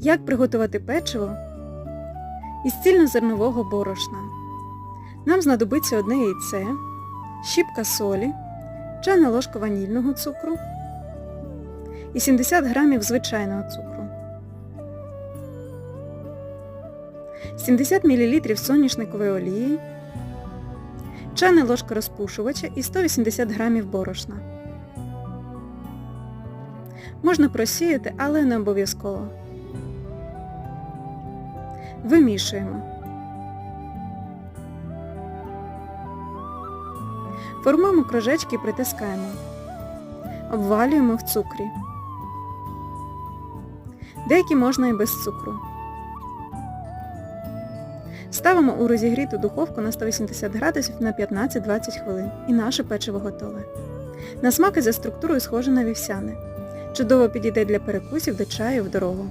Як приготувати печиво із цільнозернового борошна? Нам знадобиться одне яйце, щіпка солі, чайна ложка ванільного цукру і 70 грамів звичайного цукру, 70 мл соняшникової олії, чайна ложка розпушувача і 180 грамів борошна. Можна просіяти, але не обов'язково. Вимішуємо. Формуємо кружечки і притискаємо. Обвалюємо в цукрі. Деякі можна і без цукру. Ставимо у розігріту духовку на 180 градусів на 15-20 хвилин і наше печиво готове. На смак і за структурою схоже на вівсяне. Чудово підійде для перекусів до чаю в дорогу.